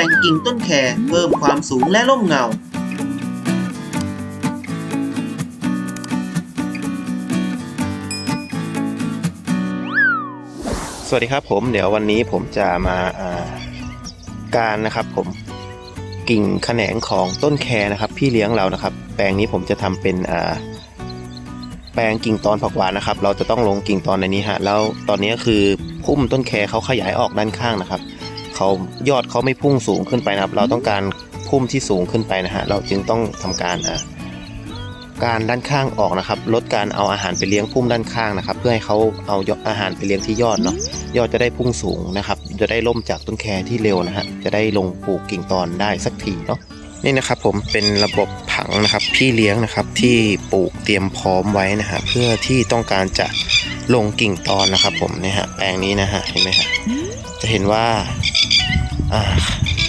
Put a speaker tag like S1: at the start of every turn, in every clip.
S1: แต่งกิ่งต้นแคเพิ่มความสูงและร่มเงา
S2: สวัสดีครับผมเดี๋ยววันนี้ผมจะมาาการนะครับผมกิ่งแขนงของต้นแคนะครับ พี่เลี้ยงเรานะครับ แปลงนี้ผมจะทำเป็นอ่าแปลงกิ่งตอนผักหวานนะครับ เราจะต้องลงกิ่งตอนในนี้ฮะแล้วตอนนี้คือพุ่มต้นแคเขาขยายออกด้านข้างนะครับ เขายอดเขาไม่พุ่งสูงขึ้นไปนะครับ เราต้องการพุ่มที่สูงขึ้นไปนะฮะเราจึงต้องทำการอ่าการด้านข้างออกนะครับ ลดการเอาอาหารไปเลี้ยงพุ่มด้านข้างนะครับ เพื่อให้เขาเอายอดอาหารไปเลี้ยงที่ยอดเนาะยอดจะได้พุ่งสูงนะครับ จะได้ล่มจากต้นแคที่เร็วนะฮะจะได้ลงปลูกกิ่งตอนได้สักทีเนาะนี่นะครับผมเป็นระบบผังนะครับพี่เลี้ยงนะครับที่ปลูกเตรียมพร้อมไว้นะฮะเพื่อที่ต้องการจะลงกิ่งตอนนะครับ ผมเนี่ยฮะแปลงนี้นะฮะเห็นไหมฮะจะเห็นว่า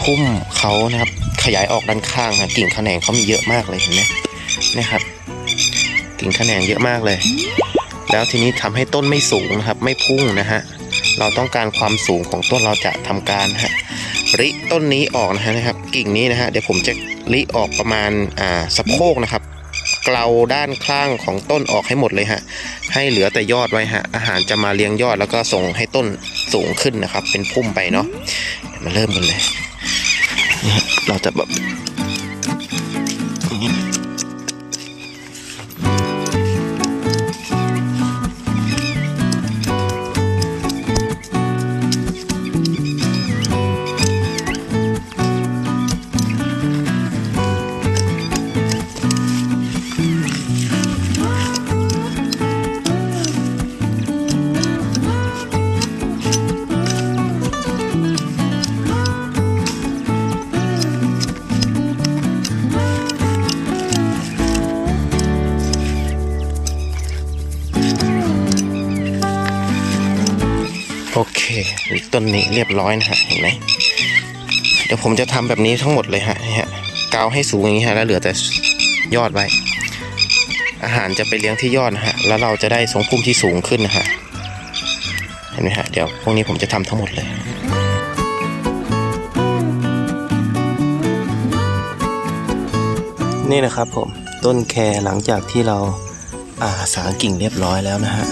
S2: พุ่มเขานะครับ ขยายออกด้านข้างนะกิ่งแขนงเขามีเยอะมากเลยเห็นไหมนะครับ กิ่งแขนงเยอะมากเลย แล้วทีนี้ทำให้ต้นไม่สูงนะครับ ไม่พุ่งนะฮะเราต้องการความสูงของต้นเราจะทำการฮะริต้นนี้ออกนะฮะนะครับ กิ่งนี้นะฮะเดี๋ยวผมจะริออกประมาณอ่าสะโพกนะครับ เกลาด้านข้างของต้นออกให้หมดเลยฮะ ให้เหลือแต่ยอดไว้ฮะ อาหารจะมาเลี้ยงยอดแล้วก็ส่งให้ต้นสูงขึ้นนะครับ เป็นพุ่มไปเนาะมาเริ่มกันเลยนี่ฮะเราจะแบบ โอเคต้นนี้เรียบร้อยนะฮะเห็นไหมเดี๋ยวผมจะทำแบบนี้ทั้งหมดเลยฮะนี่ฮะกาวให้สูงอย่างนี้ฮะแล้วเหลือแต่ยอดไว้ อาหารจะไปเลี้ยงที่ยอดนะฮะแล้วเราจะได้ทรงพุ่มที่สูงขึ้นนะฮะเห็นไหมฮะเดี๋ยวพวกนี้ผมจะทำทั้งหมดเลยนี่นะครับผมต้นแคหลังจากที่เราอาสางกิ่งเรียบร้อยแล้วนะฮะ